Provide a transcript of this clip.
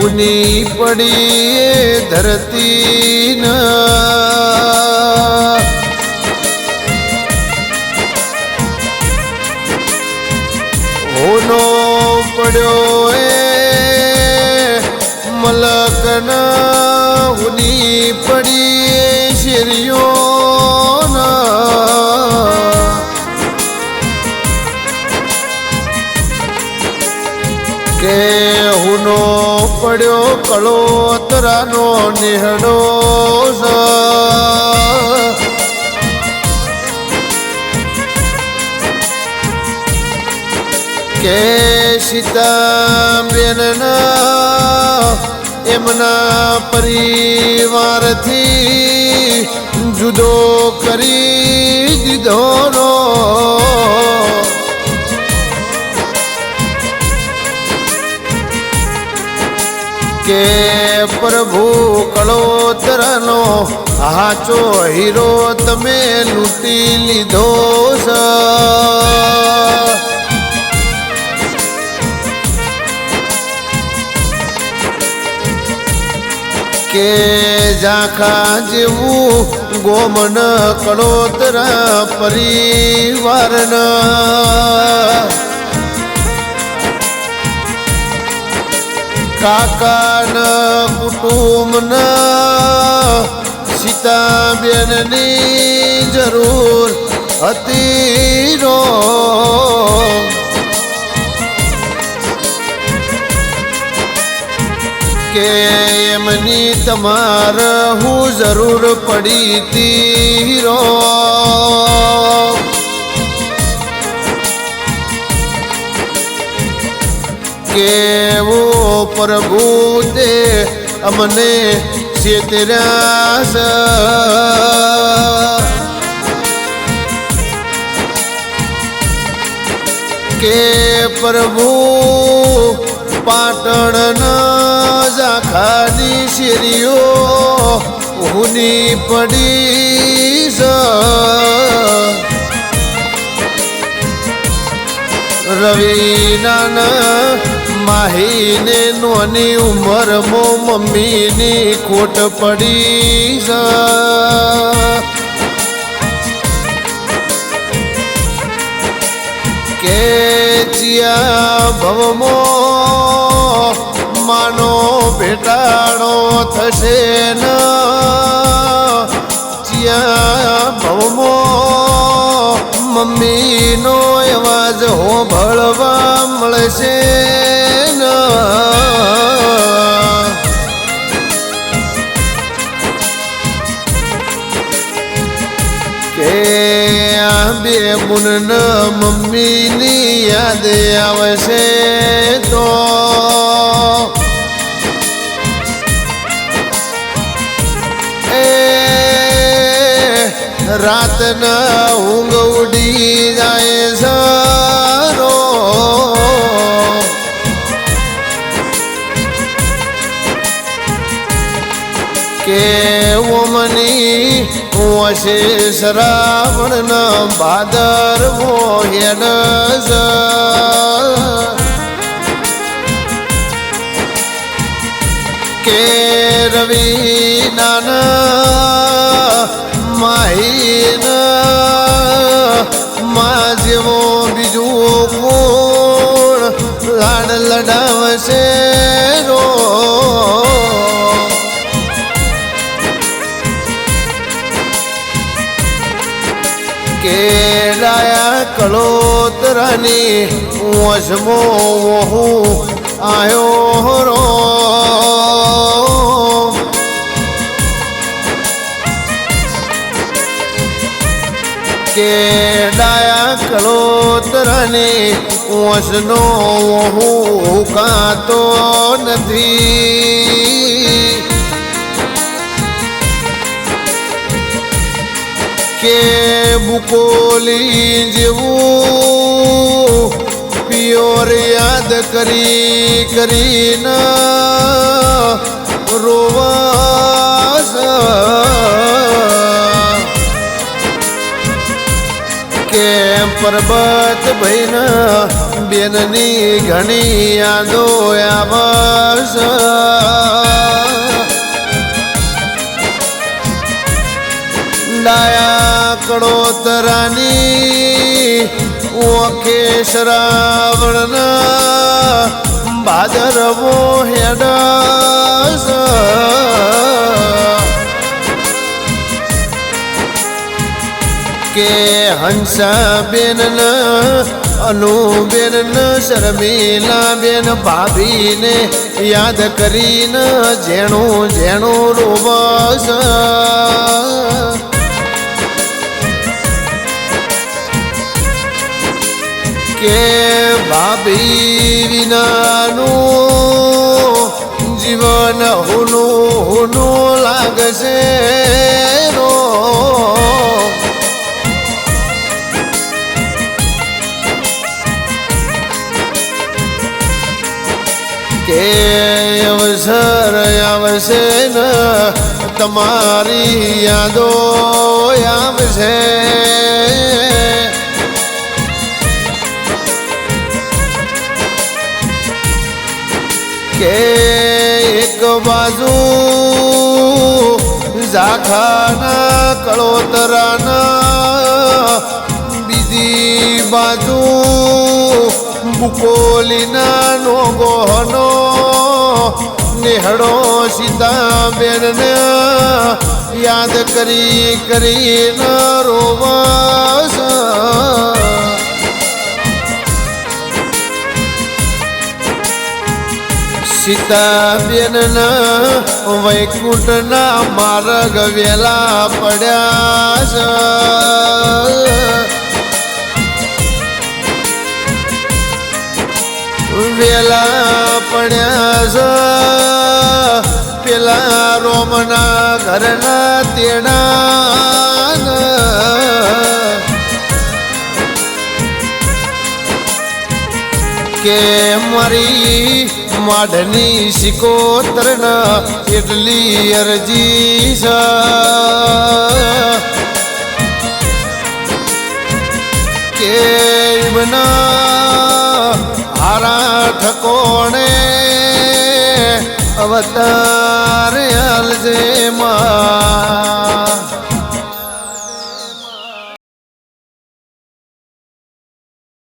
હુની પડી ધરતી હોનો પડ્યો એ મલકના હુની પડી. પડ્યો કળોતરાનો નિહડો સ. કે સીતાબેનના એમના પરિવારથી જુદો કરી દીધો કે પ્રભુ કળોતરનો હાચો હીરો તમે લૂંટી લીધો છે. કે ઝાંખા જેવું ગોમન કળોતરા પરિવારના કાકાના કુટુંબન સીતાબેનની જરૂર હતી રો કે એમની તમારે હું જરૂર પડી તી રો કેવો પ્રભુ તે અમને ચેતરાસ કે પ્રભુ પાટણના ઝાખાની શેરીઓ હુની પડી રવિ રવિના માહીને નોની ઉંમર મો મમ્મીની ખોટ પડી કે ચિયા ભવમો માનો ભેટાણો થશે ન. ચિયા ભવમો મમ્મીનો અવાજ હોભળવા મળશે. બુન મમ્મીની યાદ આવશે તો. એ રાતના ઊંઘ ઉડી જાય સારો કે ઓમની વશે શ્રાવણના ભાદર મોહેન કે રવિ નાના માહીન મા જેવો બીજું કોણ લાડ લડાવશે કળોતરાની વસમો હું આયો રો કે ડાયા કળોતરાની વસનો હું કાતો નથી. કે મુકોલી જેવું પિયોર યાદ કરી કરીને રોવાસ. કે પરબત ભૈના બેનની ઘણી યાદો આવસ. ડાયા કળોતરાની ઓખે શ્રાવણના ભાદરવો હેડ કે હંસાબેન અનુબેન શર્મિલા બેન ભાભીને યાદ કરીને જેણું જેણું રોબસ કે ભાભી વિનાનું જીવન હુનું હુનું લાગશે રો કે અવસર આવશે ને, તમારી યાદો આવશે. કે એક બાજુ ઝાખાના કળોતરાના, બીજી બાજુ બુકોલીના નો ગોહનો સીતા સીતાબેનને યાદ કરી કરીને રોવાસ सीता सीताबेन वैकुंठना मार्ग वेला पड्यास. वेला पड्यास. पेला रोमना घरना तेना કે મારી માઢની સિકોતર એટલી અરજી કે બના હારા ઠકોણે અવતાર હાલજે મા